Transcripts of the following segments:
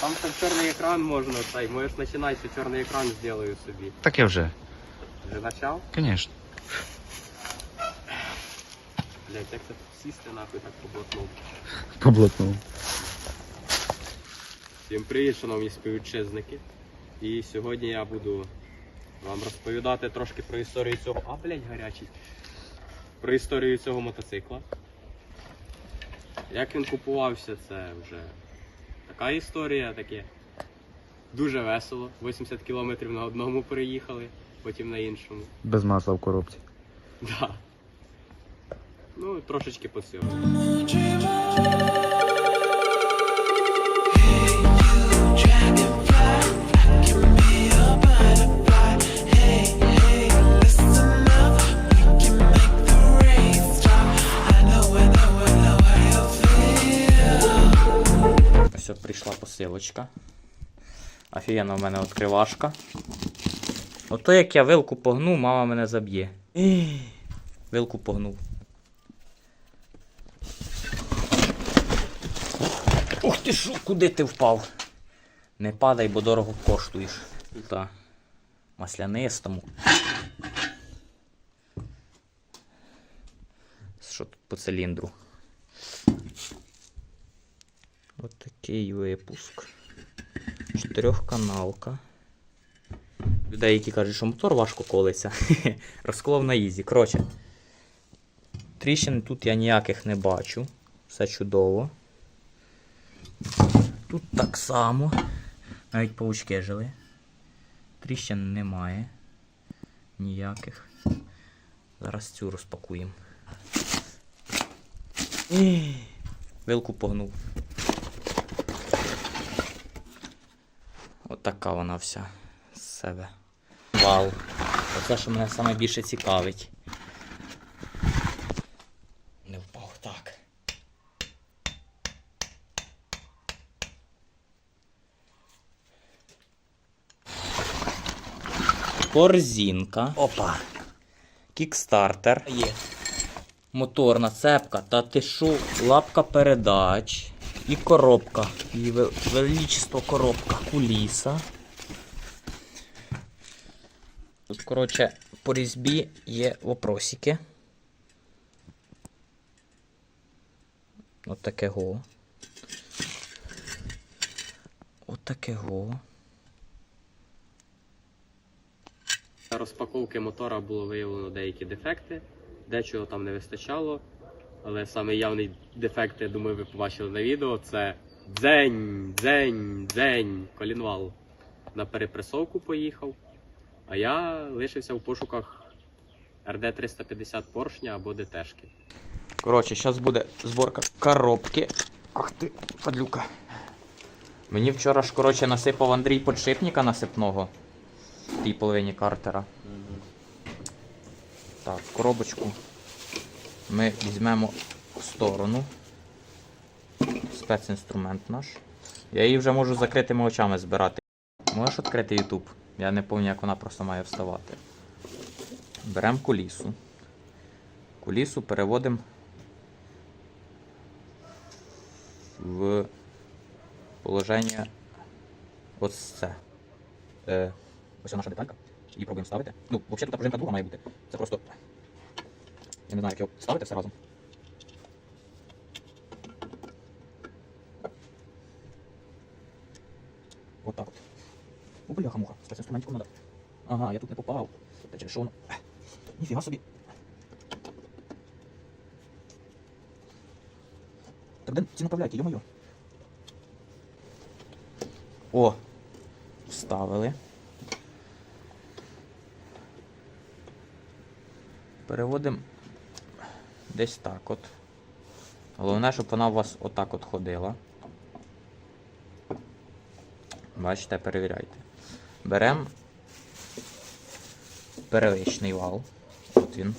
Там ще чорний екран можна, цей, можеш починати, що чорний екран зроблю собі. Так я вже, Вже почав? звісно. Блять, як це сісти нахуй так поблокнув. Поблокнув. Всім привіт, шановні співвітчизники. І сьогодні я буду вам розповідати трошки про історію цього. А, блять, гарячий. Про історію цього мотоцикла. Як він купувався, це вже така історія, таке. Дуже весело. 80 кілометрів на одному переїхали, потім на іншому. Без масла в коробці. Да. Ну, трошечки по посилочка. Офігенна в мене відкривашка. Ото як я вилку погну, мама мене заб'є. Вилку погнув. Ух ти шо, куди ти впав? Не падай, бо дорого коштуєш. Та. Маслянистому. Що тут по циліндру? Ось такий випуск. Чотирьохканалка. Людей, які кажуть, що мотор важко колиться. Розколов на ізі. Коротше. Тріщин тут я ніяких не бачу. Все чудово. Тут так само. Навіть паучки жили. Тріщин немає. Ніяких. Зараз цю розпакуємо. Вилку погнув. Отака вона вся з себе. Вау. Оце, що мене саме більше цікавить. Не впав так. Корзинка. Опа. Кікстартер. Є. Моторна цепка. Та ти шо? Лапка передач. І коробка. І величество коробка. Куліса. Тут, коротше, по різьбі є вопросики. От такого. От такого. Для розпаковки мотора було виявлено деякі дефекти, дечого там не вистачало. Але саме явний дефект, я думаю, ви побачили на відео, це дзень, дзень, дзень, колінвал. На перепресовку поїхав. А я лишився в пошуках РД-350 поршня або ДТшки. Коротше, зараз буде зборка коробки. Ах ти, падлюка. Мені вчора ж, коротше, насипав Андрій подшипника насипного в тій половині картера. Так, коробочку ми візьмемо в сторону. Спецінструмент наш. Я її вже можу закритими очами збирати. Можеш відкрити YouTube? Я не пам'ятаю, як вона просто має вставати. Беремо кулісу. Кулісу переводимо в положення ось це. Е, ось наша деталька. Її пробуємо ставити. Ну, взагалі тут пружинка друга має бути. Це просто. Я не знаю, як його ставити все разом. Вот так от. О, бляха муха, спецінструментиком надо. Ага, я тут не попав. Та через що воно. Ніфіга собі. Так де ці направляйте, йо-моє. О! Вставили. Переводимо десь так от. Головне, щоб вона у вас отак от ходила. Бачите, перевіряйте. Беремо перевищний вал. От він.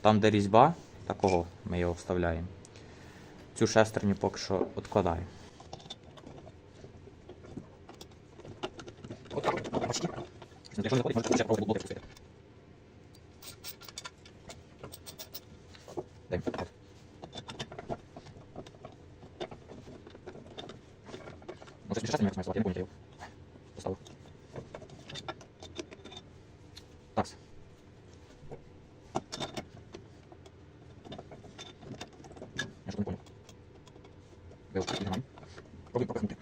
Там, де різьба, такого ми його вставляємо. Цю шестерню поки що відкладаємо. Якщо не виходить, можете ще пробувати блоки впустити. Дай. От. Ну, це чесно, як смисл, я не пам'ятаю. Поставив. Такс. Я ж не понял. Вил, нормально. Пробуй пропихнути.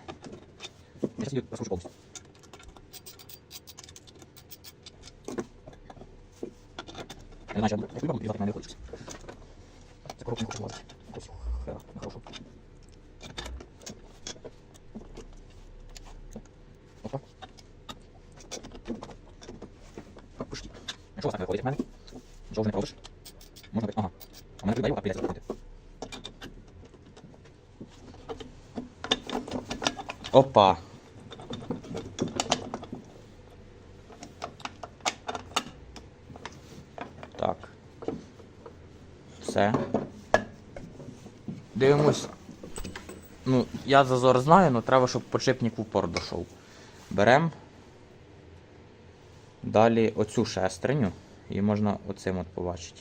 Я сейчас ее раскручу полностью. Я не знаю, сейчас я буду и завтра на выходит. Це коробку не хочу влазити. Якось хера, нехорошо. Опа. Так, пушки. Якщо останнє виходить в мене, нічого вже не пробиш. Можна... Ага. А мене придаю, а прийдеться закрити. Опа. Так. Все. Дивимось. Ну, я зазор знаю, але треба, щоб подшипник в упор дійшов. Берем. Далі оцю шестерню. І можна оцим от побачити.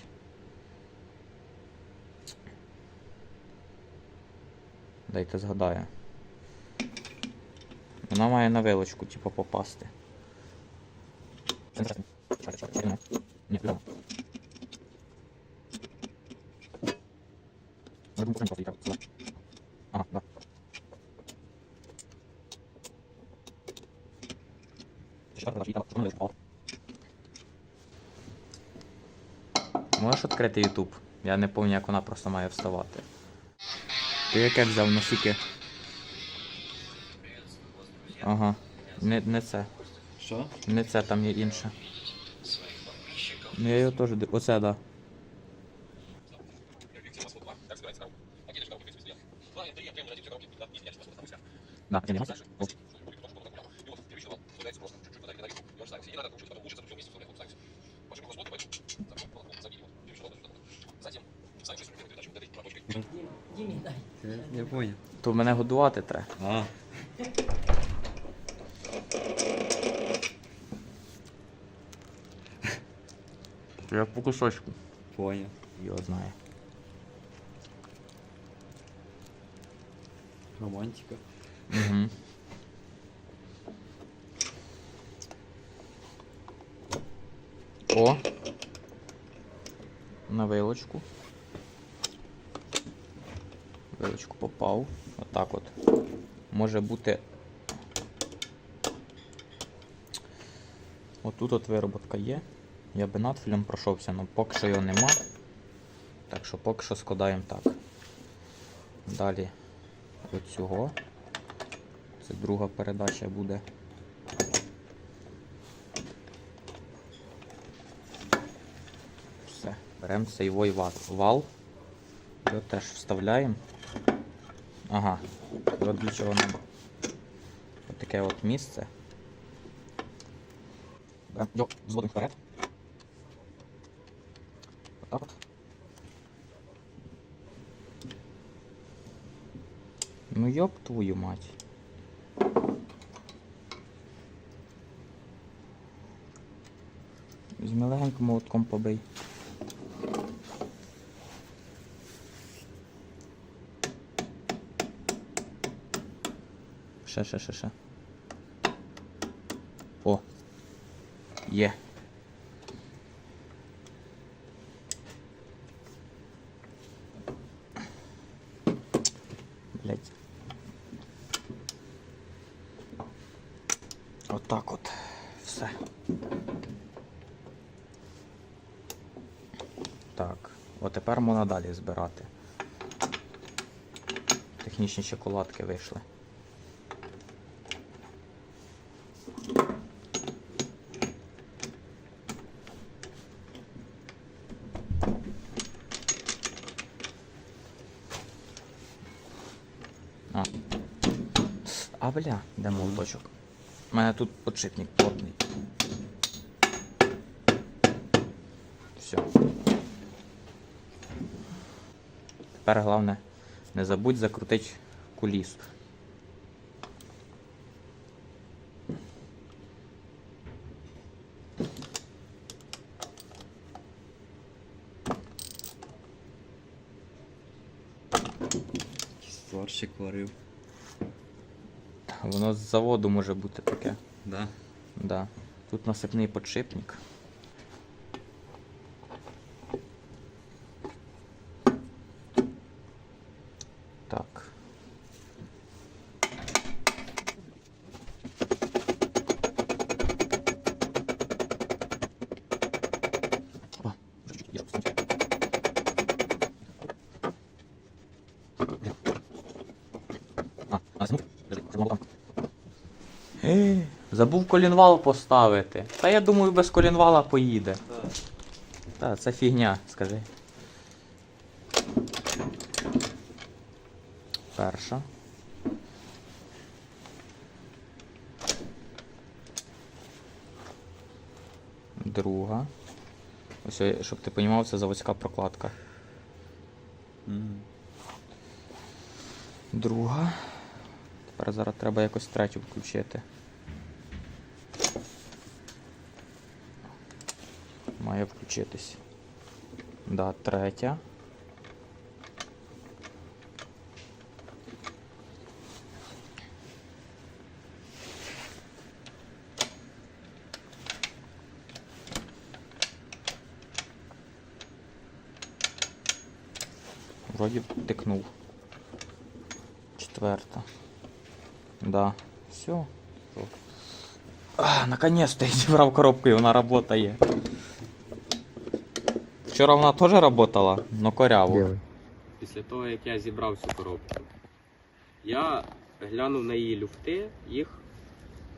Дайте згадаю. Вона має на вилочку, типу, попасти. Ага, да. Можеш відкрити YouTube? Я не пам'ятаю, як вона просто має вставати. Ти яке взяв носики? Ага. Не, не це. Що? Не це, там є інше. Ну я його теж Оце, да. Да, я не знаю. Я, я понял. То мене годувати треба. А, Я по кусочку. понял. Його знає. Романтика. Угу. О. На вилочку. Вилочку попав. Отак от. Може бути. Отут от вироботка є. Я би надфілем пройшовся, але поки що його нема. Так що поки що складаємо так. Далі оцього. Це друга передача буде. Все. Беремо цей вал. Його теж вставляємо. Ага. От для чого нам таке от місце. Зводимо вперед. Ну ёб твою мать. Візьми легенько молотком побий. Ще, ще, ще, ще. О. Є. Блять. Отак от. Все. Так. От тепер можна далі збирати. Технічні шоколадки вийшли. А. А бля, де молоточок? У мене тут подшипник плотний. Все. Тепер головне, не забудь закрутити кулісу. Сварщик варив. Воно з заводу може бути таке. Да. Да. Тут насипний подшипник. Е, Забув колінвал поставити. Та я думаю, без колінвала поїде. Та, це фігня, скажи. Перша. Друга. Ось, е, щоб ти розумів, це заводська прокладка. Друга. Тепер зараз треба якось третю включити. Має включитись. Да, третя. Вроді тикнув. Четверта. Да. Все. А, наконец-то я зібрав коробку і вона работає. Вчора вона теж работала, но коряво. Після того, як я зібрав цю коробку, я глянув на її люфти, їх,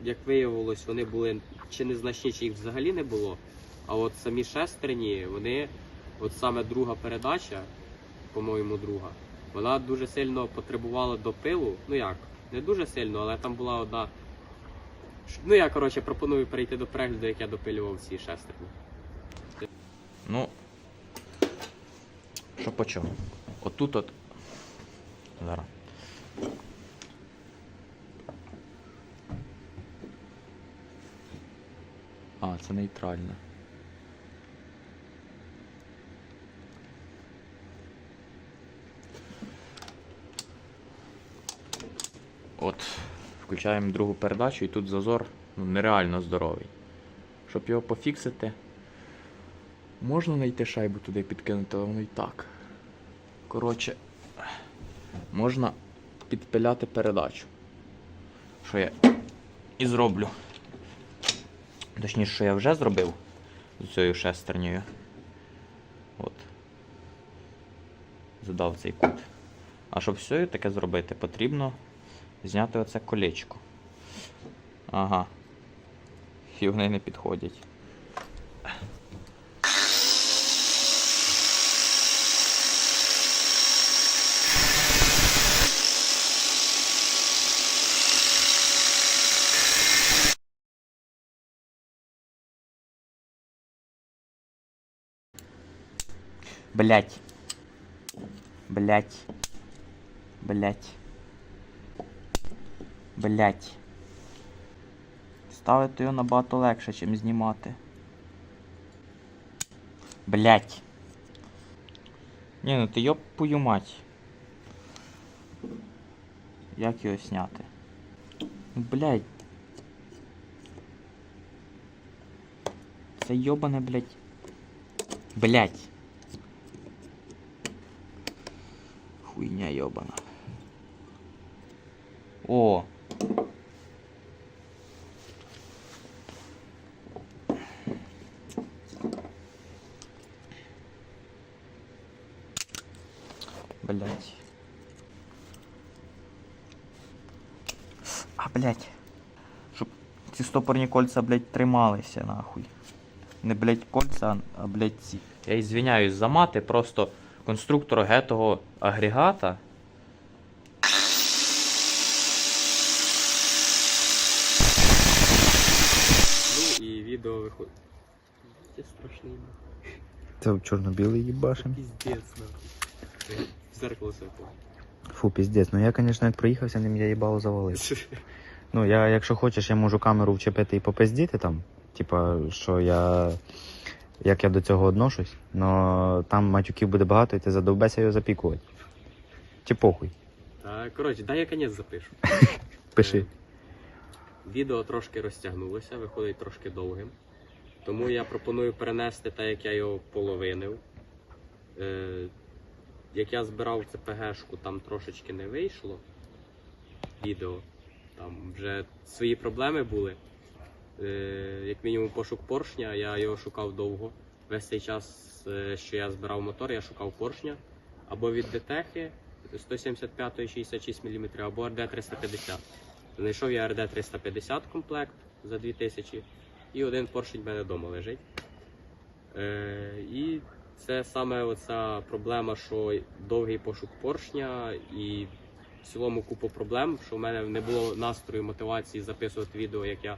як виявилось, вони були чи незначні, чи їх взагалі не було. А от самі шестерні, вони, от саме друга передача, по-моєму, друга, вона дуже сильно потребувала допилу. Ну як, не дуже сильно, але там була одна. Ну я коротше пропоную перейти до перегляду, як я допилював ці шестерні. Ну. Що по чому? Отут от. Зараз. А, це нейтральне. От, включаємо другу передачу і тут зазор ну, нереально здоровий. Щоб його пофіксити, Можна знайти шайбу туди підкинути, але воно і так. Коротше, можна підпиляти передачу. Що я і зроблю. Точніше, що я вже зробив з цією шестернею. От. Задав цей кут. А щоб все таке зробити, потрібно зняти оце колечко. Ага. І вони не підходять. Блять. Блять. Блять. Блять. Ставити його набагато легше, ніж знімати. Блять. Ні, ну ти йопую мать. Як його зняти? Ну, Блять. Це йобане, блять. Блять. Хуйня йобана. О! Блять. А, блять. Щоб ці стопорні кольця, блять, трималися нахуй. Не, блять, кольця, а, блять, ці. Я ізвиняюсь за мати, просто конструктор гетого агрегата. Ну і відео виходить. Це страшний. Це в чорно-білий їбашим. Піздець, нахуй. В зеркало. Фу, піздець. Ну я, звісно, як проїхався ним, я їбало завалив. Ну, я, якщо хочеш, я можу камеру вчепити і попиздіти там. Типа, що я. Як я до цього отношусь, но там матюків буде багато, і ти задовбеся його запікувати. Чи похуй. Та, коротше, дай я конець запишу. Пиши. Е, Відео трошки розтягнулося, виходить трошки довгим. Тому я пропоную перенести те, як я його половинив. Як я збирав ЦПГшку, там трошечки не вийшло відео. Там вже свої проблеми були. Е, як мінімум пошук поршня, я його шукав довго. Весь цей час, е, що я збирав мотор, я шукав поршня або від ДТЕХи 175 66 мм, або РД 350. Знайшов я РД 350 комплект за 2000 і один поршень в мене вдома лежить. Е, і це саме оця проблема, що довгий пошук поршня і в цілому купу проблем, що в мене не було настрою мотивації записувати відео, як я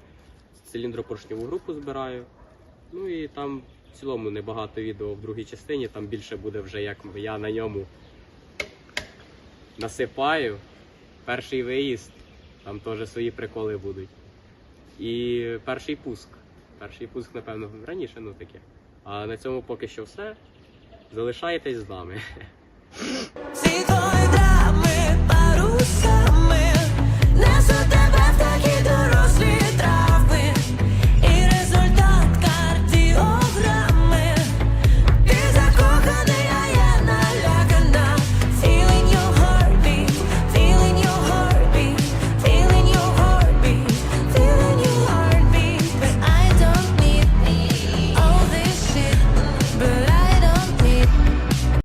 циліндропоршневу групу збираю. Ну і там в цілому небагато відео в другій частині, там більше буде вже як я на ньому насипаю. Перший виїзд, там теж свої приколи будуть. І перший пуск. Перший пуск, напевно, раніше, ну таке. А на цьому поки що все. Залишайтесь з нами. Ці твої драми паруса